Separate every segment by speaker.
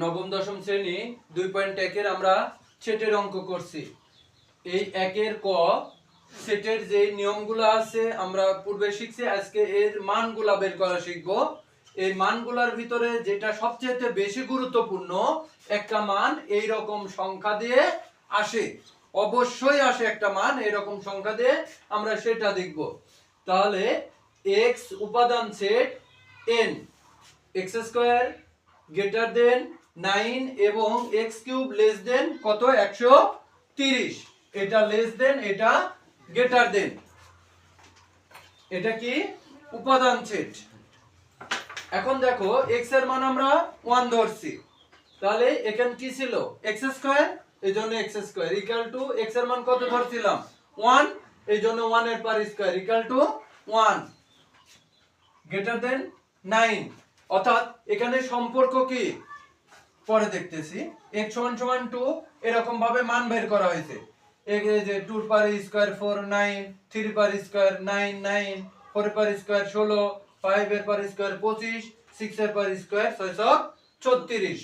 Speaker 1: নবম, দশম শ্রেণি, দুই পয়েন্ট একের আমরা সেটের অঙ্ক করছি। এই একের ক, সেটের যে নিয়মগুলো আছে, আমরা পূর্বে শিখছি, আজকে এর মানগুলা বের করা শিখব। এই মানগুলার ভিতরে যেটা সবচেয়ে বেশি গুরুত্বপূর্ণ, একটা মান এই রকম সংখ্যা দিয়ে আসে। অবশ্যই আসে একটা মান এরকম সংখ্যা দিয়ে আমরা সেটা দেখব। তাহলে এক্স উপাদান set N x square greater than nine এবং এক্স কিউব লেস দেন কত? একশো তিরিশ। এটা লেস দেন এটা গ্রেটার দেন এটা কি? উপাদান সেট এখন দেখো, এক্সের মান আমরা ওয়ান ধরছি। তাহলে এখানে কি ছিল? X square? এই জন্য এক্স স্কোয়ার। ইকাল টু এক্সের মান কত ধরছিলাম? ওয়ান এই জন্য ওয়ানের পার square equal to one greater than nine অর্থাৎ এখানে সম্পর্ক কি? পরে দেখতেছি। এক্স সমান সমান টু এরকম ভাবে মান বের করা হয়েছে। যে টুর পার স্কোয়ার ফোর নাইন থ্রি পার স্কোয়ার নাইন নাইন ফোর পার স্কোয়ার ষোলো ফাইভ এর পার স্কোয়ার পঁচিশ সিক্স এর পার স্কোয়ার ছয়শো ছত্রিশ।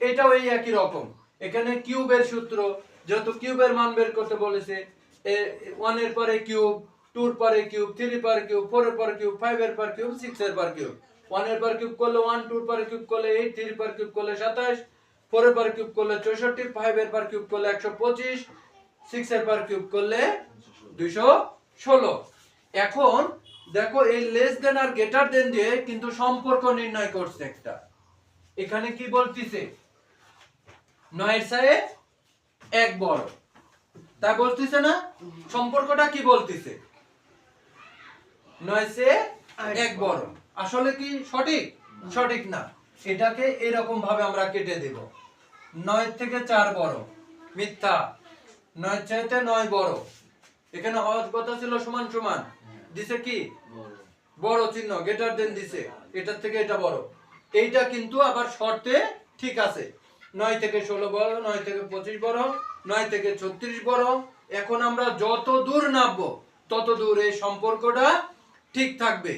Speaker 1: এটাও এই একই রকম। এখানে কিউবের সূত্র, যেহেতু কিউবের মান বের করতে বলেছে ওয়ানের পরে কিউব টুর পরে কিউব থ্রি পার কিউব ফোর এর পর কিউব ফাইভ এর পর কিউব সিক্স এর পর কিউব ওয়ানের পর কিউব করলে ওয়ান টুর পর কিউব করলে এইট থ্রি পর কিউব করলে সাতাশ ফোর এর পর কিউব করলে চৌষট্টি ফাইভ এর পর কিউব করলে একশো পঁচিশ সিক্স এর পর কিউব করলে দুইশো ষোলো। এখন দেখো এই লেস দেন আর গ্রেটার দেন দিয়ে কিন্তু সম্পর্ক নির্ণয় করছে একটা। এখানে কি বলতিছে? নয়ের সাথে এক বড় তা বলতিছে না? সম্পর্কটা কি বলতিছে? নয় সে এক বড় আসলে কি সঠিক? সঠিক না। এটাকে এরকম ভাবে আমরা কেটে দেব। নয় থেকে চার বড়। মিথ্যা। নয় চাইতে নয় বড়। এখানে হওয়ার কথা ছিল সমান সমান। দিছে কি? বড়। চিহ্ন। গেটার দেন দিছে। এটার থেকে এটা বড়। এইটা কিন্তু আবার শর্তে ঠিক আছে। নয় থেকে ষোলো বড় নয় থেকে পঁচিশ বড় নয় থেকে ছত্রিশ বড়। এখন আমরা যত দূর নামবো তত দূর এই সম্পর্কটা ঠিক থাকবে।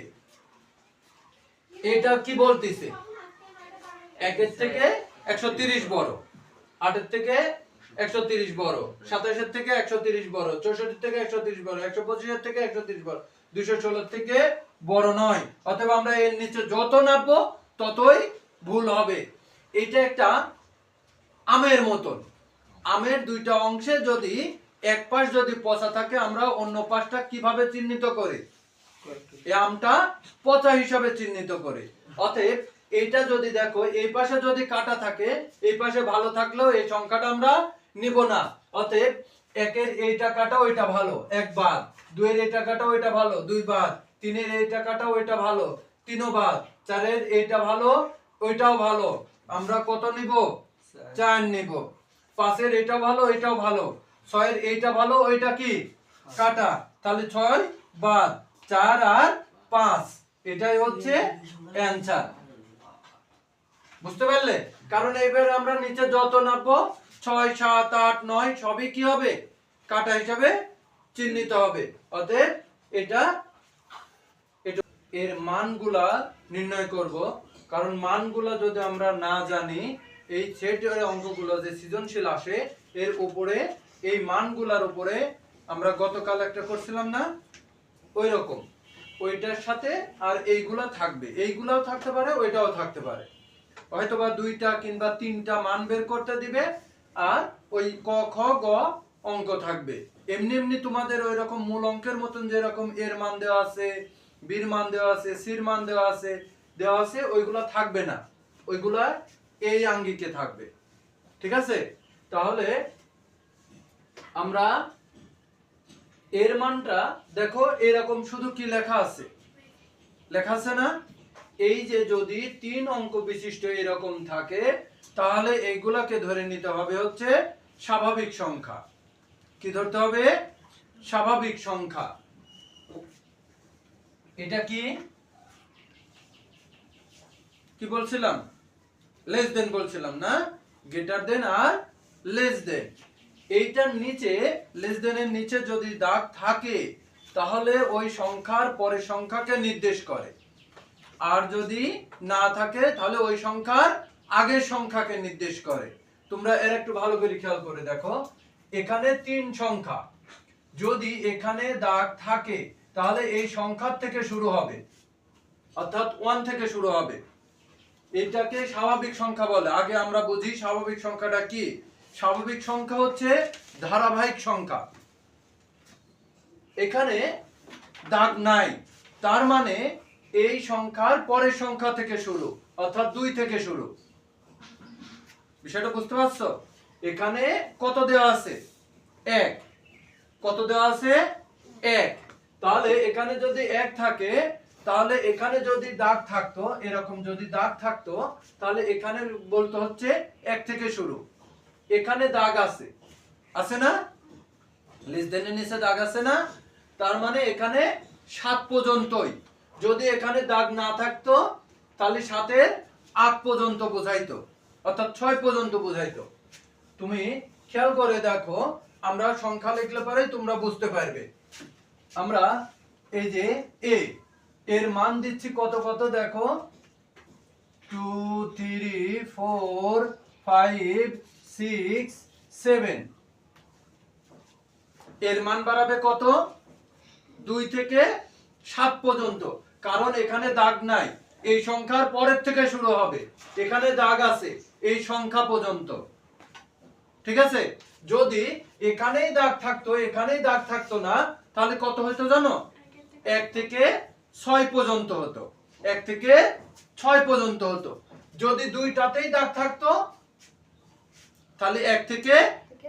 Speaker 1: এটা কি বলতেছে? একের থেকে একশো তিরিশ বড়। আটের থেকে একশো তিরিশ বড়। সাতাশের থেকে একশো তিরিশ বড়। চৌষট্টি থেকে একশো তিরিশ বড়। একশো পঁচিশের থেকে একশো তিরিশ বড়। দুইশো ষোলোর থেকে বড় নয়। অথবা আমরা এর নিচে যত নামবো, ততই ভুল হবে। এটা একটা আমের মতন। আমের দুইটা অংশে যদি এক পাশ যদি পচা থাকে, আমরা অন্য পাশটা কীভাবে চিহ্নিত করি? এই আমটা পচা হিসাবে চিহ্নিত করে। অতএব এইটা যদি দেখো, এই পাশে যদি কাটা থাকে, এই পাশে ভালো থাকলেও এই সংখ্যাটা আমরা নিব না। অতএব একের এইটা কাটা, ওইটা ভালো, একবার। দুইয়ের এইটা কাটা, ওইটা ভালো, দুইবার। তিনের এইটা কাটা, ওইটা ভালো, তিনবার। চারের এইটা ভালো, ওইটাও ভালো। আমরা কত নিব? চার নিব। পাঁচের এটা ভালো এটাও ভালো। ছয়ের এইটা ভালো, ওইটা কি? কাটা। তাহলে ছয় বাদ চার আর পাঁচ। এটাই হচ্ছে অ্যান্সার বুঝতে পারলে? কারণ এবার আমরা নিচে যত নামবো, ছয়, সাত, আট, নয়, সবই কি হবে? কাটা হিসাবে চিহ্নিত হবে। অতএব এটা এর মানগুলা নির্ণয় করব। কারণ মানগুলা যদি আমরা না জানি, এই সেটের অঙ্কগুলো যে সৃজনশীল আসে, এর উপরে এই মানগুলার উপরে আমরা গতকাল একটা করছিলাম না ওই রকম ওইটার সাথে আর এইগুলা থাকবে। এইগুলাও থাকতে পারে, ওইটাও থাকতে পারে। হয়তোবা দুইটা কিংবা তিনটা মান বের করতে দিবে, আর ওই ক, খ, গ অঙ্ক থাকবে। এমনি এমনি তোমাদের ওই রকম মূল অঙ্কের মতন যেরকম এর মান দেওয়া আছে, বীর মান দেওয়া আছে, সির মান দেওয়া আছে দেওয়া আছে, ওইগুলা থাকবে না। ওইগুলা এই আঙ্গিকে থাকবে। ঠিক আছে? তাহলে আমরা এর মানটা দেখো, এরকম শুধু কি লেখা আছে? লেখা আছে না? এই যে যদি তিন অঙ্ক বিশিষ্ট এরকম থাকে, তাহলে এইগুলাকে ধরে নিতে হবে হচ্ছে স্বাভাবিক সংখ্যা। কি ধরতে হবে? স্বাভাবিক সংখ্যা। এটা কি? কি বলছিলাম? লেস দেন বলছিলাম না? গ্রেটার দেন আর লেস দেন এইটার নিচে লেস দেনের নিচে যদি দাগ থাকে, তাহলে ওই সংখ্যার পরের সংখ্যাকে নির্দেশ করে। আর যদি না থাকে, তাহলে ওই সংখ্যার আগের সংখ্যাকে নির্দেশ করে। তোমরা এর একটু ভালো করে খেয়াল করে দেখো। এখানে তিন সংখ্যা। যদি এখানে দাগ থাকে, তাহলে এই সংখ্যার থেকে শুরু হবে। অর্থাৎ ওয়ান থেকে শুরু হবে। এটাকে স্বাভাবিক সংখ্যা বলে। আগে আমরা বুঝি স্বাভাবিক সংখ্যাটা কি? স্বাভাবিক সংখ্যা হচ্ছে ধারাবাহিক সংখ্যা। এখানে দাগ নাই। তার মানে এই সংখ্যার পরের সংখ্যা থেকে শুরু, অর্থাৎ দুই থেকে শুরু। বিষয়টা বুঝতে পারছ? এখানে কত দেওয়া আছে? এক। কত দেওয়া আছে? এক। তাহলে এখানে যদি এক থাকে, তাহলে এখানে যদি দাগ থাকতো, এরকম যদি দাগ থাকতো, তাহলে এখানে বলতে হচ্ছে এক থেকে শুরু। এখানে দাগ আছে। আছে না? লিজদেনের নিচে দাগ আছে না? তার মানে এখানে সাত পর্যন্তই। যদি এখানে দাগ না থাকতো, তাহলে সাতের আট পর্যন্ত বোঝাইতো। অর্থাৎ ছয় পর্যন্ত বোঝাইতো। তুমি খেয়াল করে দেখো, আমরা সংখ্যা লিখলে পরে তোমরা বুঝতে পারবে। আমরা এই যে এ, এর মান দিচ্ছি কত কত দেখো? Two three four five six seven এর মান বাড়াবে কত? দুই থেকে সাত পর্যন্ত। কারণ এখানে দাগ নাই। এই সংখ্যার পরের থেকে শুরু হবে। এখানে দাগ আছে এই সংখ্যা পর্যন্ত। ঠিক আছে? যদি এখানেই দাগ থাকতো, এখানেই দাগ থাকতো না, তাহলে কত হতো জানো? এক থেকে ছয় পর্যন্ত হতো। এক থেকে ছয় পর্যন্ত হতো। যদি দুইটাতেই দাগ থাকতো তাহলে এক থেকে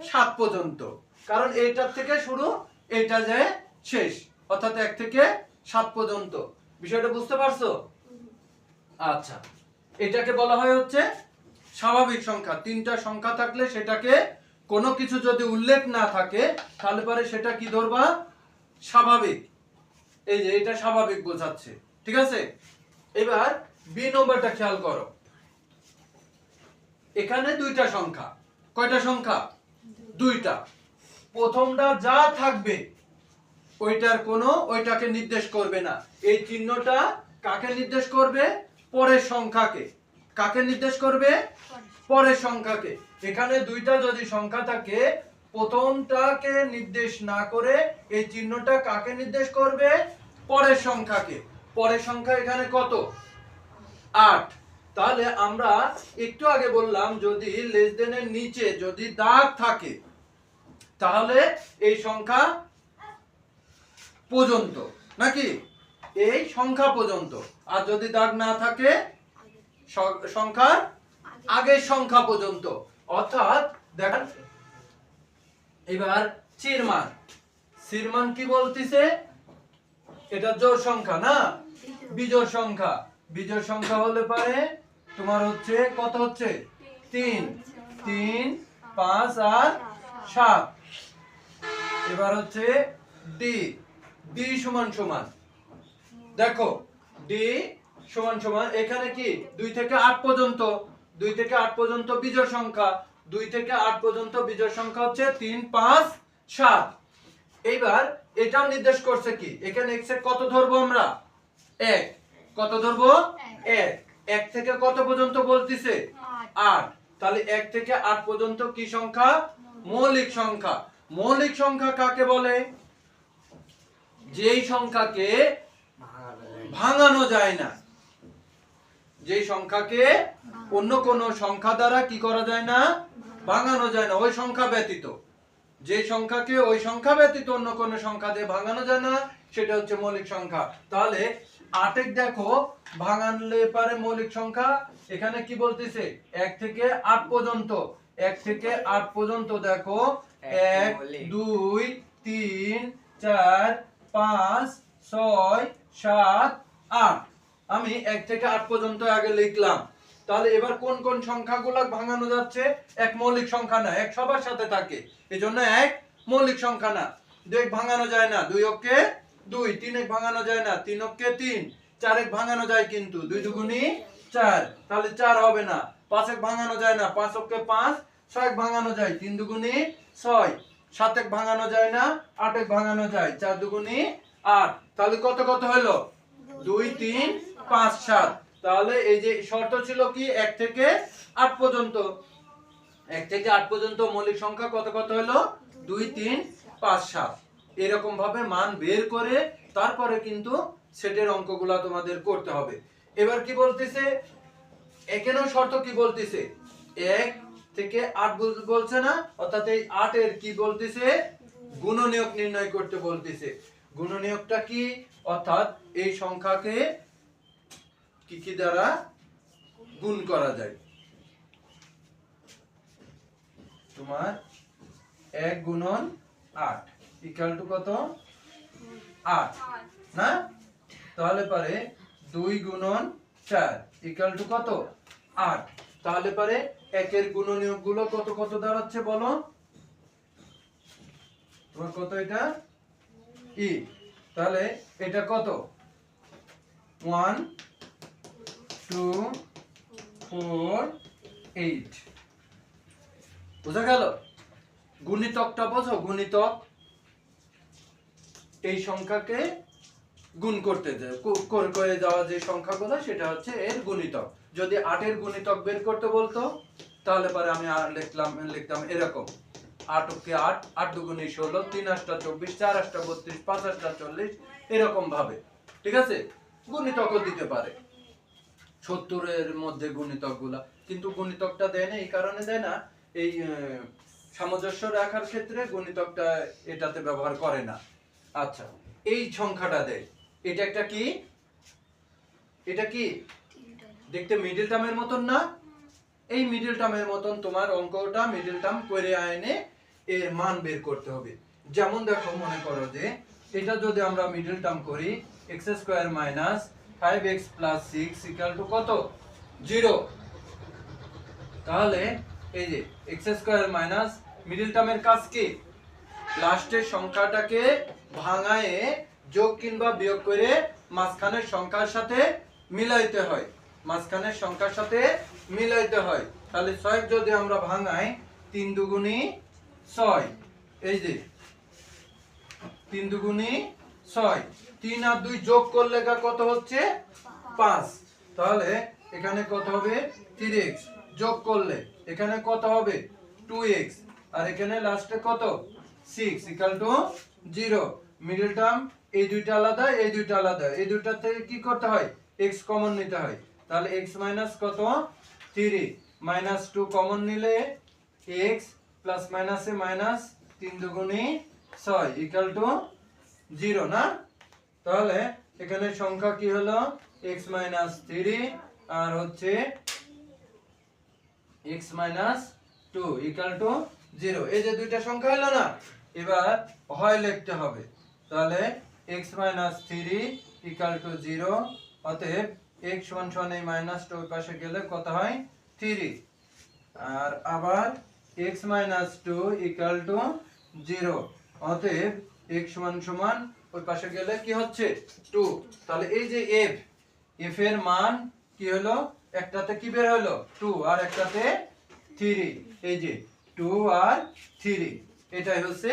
Speaker 1: সাত পর্যন্ত। কারণ এইটার থেকে শুরু এটা যে শেষ। অর্থাৎ এক থেকে সাত পর্যন্ত। বিষয়টা বুঝতে পারছ? আচ্ছা। এটাকে বলা হয় হচ্ছে স্বাভাবিক সংখ্যা। তিনটা সংখ্যা থাকলে সেটাকে কোনো কিছু যদি উল্লেখ না থাকে, তাহলে পরে সেটা কি ধরবা? স্বাভাবিক। এই যে এটা স্বাভাবিক বোঝাচ্ছে। ঠিক আছে? এবার বি নম্বরটা খেয়াল করো। এখানে দুইটা সংখ্যা। কয়টা সংখ্যা? দুইটা। প্রথমটা যা থাকবে, ওইটার কোনো ওইটাকে নির্দেশ করবে না। এই চিহ্নটা কাকে নির্দেশ করবে? পরের সংখ্যাকে। কাকে নির্দেশ করবে? পরের সংখ্যাকে। এখানে দুইটা যদি সংখ্যা থাকে, প্রথমটাকে নির্দেশ না করে এই চিহ্নটা কাকে নির্দেশ করবে? পরের সংখ্যাকে। পরের সংখ্যা এখানে কত? আট। তাহলে আমরা একটু আগে বললাম, যদি লেস দেনের নিচে যদি দাগ থাকে, তাহলে এই সংখ্যা পর্যন্ত, নাকি? এই সংখ্যা পর্যন্ত। আর যদি দাগ না থাকে সংখ্যার আগের সংখ্যা পর্যন্ত। অর্থাৎ, দেখেন, এবার চিরমান। চিরমান কি বলতিছে? এটা জোর সংখ্যা না? বিজোড় সংখ্যা। বিজোড় সংখ্যা হলে পারে তোমার হচ্ছে কত হচ্ছে? তিন। তিন, পাঁচ আর সাত। এবার হচ্ছে ডি ডি সমান সমান। দেখো ডি সমান সমান এখানে কি? দুই থেকে আট পর্যন্ত। দুই থেকে আট পর্যন্ত বিজোড় সংখ্যা। দুই থেকে আট পর্যন্ত বিজোড় সংখ্যা হচ্ছে তিন, পাঁচ, সাত। এইবার এটাও নির্দেশ করছে কি? এখানে এক্স কত ধরবো আমরা? এক। কত ধরবো? এক। এক থেকে কত পর্যন্ত বলতিছে? আট। তাহলে এক থেকে আট পর্যন্ত কি সংখ্যা? মৌলিক সংখ্যা। মৌলিক সংখ্যা কাকে বলে? যেই সংখ্যাকে ভাঙানো যায় না। যেই সংখ্যাকে অন্য কোন সংখ্যা দ্বারা কি করা যায় না? ভাঙানো যায় না। ওই সংখ্যা ব্যতীত। যে সংখ্যাকে ওই সংখ্যা ব্যতীত অন্য কোন সংখ্যা দিয়ে ভাঙানো যায় না সেটা হচ্ছে মৌলিক সংখ্যা। তাহলে আটেক দেখো ভাঙানলে পারে মৌলিক সংখ্যা এখানে কি বলতেছে? এক থেকে আট পর্যন্ত এক থেকে আট পর্যন্ত দেখো এক দুই তিন চার পাঁচ ছয় সাত আট। আমি এক থেকে আট পর্যন্ত আগে লিখলাম। তাহলে এবার কোন কোন সংখ্যাগুলো ভাঙানো যাচ্ছে? এক মৌলিক সংখ্যা না এক সবার সাথে থাকে। এই জন্য এক মৌলিক সংখ্যা না। দুই ভাঙানো যায় না দুই অক্ষে দুই, তিন এক ভাঙানো যায় না তিন অক্ষে তিন চার এক ভাঙানো যায় কিন্তু, দুই দুগুনি চার। তাহলে চার হবে না পাঁচ এক ভাঙানো যায় না পাঁচ অক্ষে পাঁচ ছয় এক ভাঙানো যায়, তিন দুগুনি ছয়। সাত এক ভাঙানো যায় না আট এক ভাঙানো যায়, চার দুগুনি আট। তাহলে কত কত হলো? দুই, তিন, পাঁচ, সাত। তাহলে এই যে শর্ত ছিল কি? এক থেকে আট পর্যন্ত। এক থেকে আট পর্যন্ত মৌলিক সংখ্যা কত কত হলো? দুই, তিন, পাঁচ, সাত। এরকম ভাবে মান বের করে তারপরে কিন্তু সেটের অঙ্কগুলা তোমাদের করতে হবে। এবার কি বলতেছে? এখানেও শর্ত কি বলতেছে? এক থেকে আট বলছে না? অর্থাৎ এই আটের কি বলতেছে? গুণনীয়ক নির্ণয় করতে বলতেছে। গুণনীয়কটা কি? অর্থাৎ এই সংখ্যাকে কি কি দ্বারা গুণ করা যায়? তোমার এক গুণন আট। ইকাল টু কত? আট। না? তাহলে পারে দুই গুণন চার। ইকাল টু কত? আট। তাহলে পারে একের গুণনীয়কগুলো কত কত দাঁড়াচ্ছে বলো? তোমার কত এটা? ই তাহলে এটা কত? ওয়ান টু ফোর এইট বোঝা গেল? গুণিতকটা বোঝো? গুণিতক এই সংখ্যাকে গুণ করতে করে যাওয়া যে সংখ্যাগুলো, সেটা হচ্ছে এর গুণিতক। যদি আটের গুণিতক বের করতে বলতো, তাহলে পরে আমি লিখলাম, লিখতাম এরকম। আটকে আট আট দুগুণে ষোলো, তিন আটটা চব্বিশ, চার আটটা বত্রিশ, পাঁচ আটটা চল্লিশ, এরকম ভাবে। ঠিক আছে? গুণিতকও দিতে পারে। সত্তরের মধ্যে গুণিতকগুলা কিন্তু গুণিতকটা দেয় না, এই কারণে দেয় না। এই সামঞ্জস্য রাখার ক্ষেত্রে গুণিতকটা এটাতে ব্যবহার করে না। আচ্ছা এই সংখ্যাটা দেয় এটা একটা কি? এটা কি? দেখতে মিডল টার্মের মতন না? এই মিডল টার্মের মতন তোমার অঙ্কটা মিডল টার্ম করে আইনে এর মান বের করতে হবে। যেমন দেখো, মনে করো যে এটা যদি আমরা মিডল টার্ম করি x square minus five x plus six equal to কত? জিরো তাহলে এই যে এক্স স্কোয়ার মাইনাস মিডল টার্মের কাজ কি? লাস্টের সংখ্যাটাকে ভাঙায়ে যোগ কিংবা বিয়োগ করে মাঝখানের সংখ্যার সাথে মিলাইতে হয়। মাঝখানের সংখ্যার সাথে মিলাইতে হয়। তাহলে ছয় যদি আমরা ভাঙাই, তিন দুগুণি ছয়। এই যে, তিন দুগুণি ছয়। তিন আর দুই যোগ করলে কত হচ্ছে? পাঁচ। তাহলে এখানে কত হবে? Three x. যোগ করলে এখানে কত হবে? Two x. আর এখানে লাস্টে কত? Six. Equal to zero. Middle term এই দুইটা আলাদা, এই দুইটা আলাদা। এই দুইটা থেকে কি করতে হয়? এক্স কমন নিতে হয়। তাহলে এক্স মাইনাস কত? থ্রি মাইনাস টু কমন নিলে এক্স প্লাস মাইনাসে মাইনাস তিন দুগুণি ছয় ইকাল টু জিরো না? তাহলে এখানে সংখ্যা কি হলো? এক্স মাইনাস থ্রি আর হচ্ছে x minus two equal to zero এই যে দুইটা সংখ্যা হলো না? এবার হয় লিখতে হবে। তাহলে x minus three equal to zero অতএব এক্স সমান সমান এই মাইনাস টু ওই পাশে গেলে কত হয়? থ্রি আর আবার x minus two equal to zero অতএব এক্স সমান সমান ওই পাশে গেলে কি হচ্ছে? টু তাহলে এই যে এফ এফ এর মান কি হলো? একটাতে কি বের হলো? টু আর একটাতে থ্রি এই যে টু আর থ্রি এটাই হচ্ছে